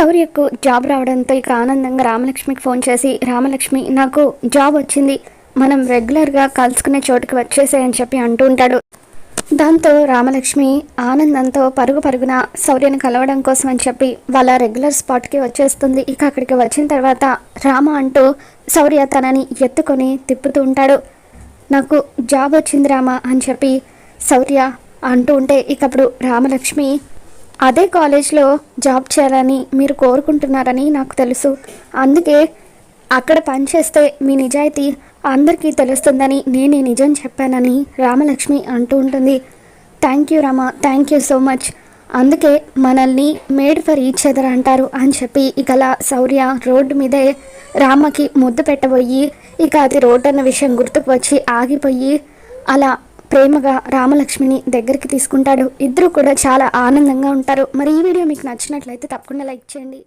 శౌర్యకు job రావడంతో ఇక ఆనందంగా రామలక్ష్మికి ఫోన్ చేసి రామలక్ష్మి నాకు జాబ్ వచ్చింది. మనం రెగ్యులర్గా కలుసుకునే చోటుకి వచ్చేసాయని చెప్పి అంటూ ఉంటాడు. దాంతో రామలక్ష్మి ఆనందంతో పరుగు పరుగున శౌర్యను కలవడం కోసం అని చెప్పి వాళ్ళ రెగ్యులర్ స్పాట్కి వచ్చేస్తుంది. ఇక అక్కడికి వచ్చిన తర్వాత రామ అంటూ శౌర్య తనని ఎత్తుకొని తిప్పుతూ ఉంటాడు. నాకు జాబ్ వచ్చింది రామ అని చెప్పి శౌర్య అంటూ ఉంటే ఇకప్పుడు రామలక్ష్మి అదే కాలేజ్లో జాబ్ చేయాలని మీరు కోరుకుంటున్నారని నాకు తెలుసు. అందుకే అక్కడ పనిచేస్తే మీ నిజాయితీ అందరికీ తెలుస్తుందని నేను ఈ నిజం చెప్పానని రామలక్ష్మి అంటూ ఉంటుంది. Thank you Rama thank you so much. అందుకే మనల్ని మేడ్ ఫర్ ఈచ్ అదర్ అంటారు అని చెప్పి ఇకలా శౌర్య రోడ్డు మీదే రామకి ముద్దు పెట్టబోయి ఇక అది రోడ్డు అన్న విషయం గుర్తుకు వచ్చి ఆగిపోయి అలా ప్రేమగా రామలక్ష్మిని దగ్గరికి తీసుకుంటాడు. ఇద్దరు కూడా చాలా ఆనందంగా ఉంటారు. మరి ఈ వీడియో మీకు నచ్చినట్లయితే తప్పకుండా లైక్ చేయండి.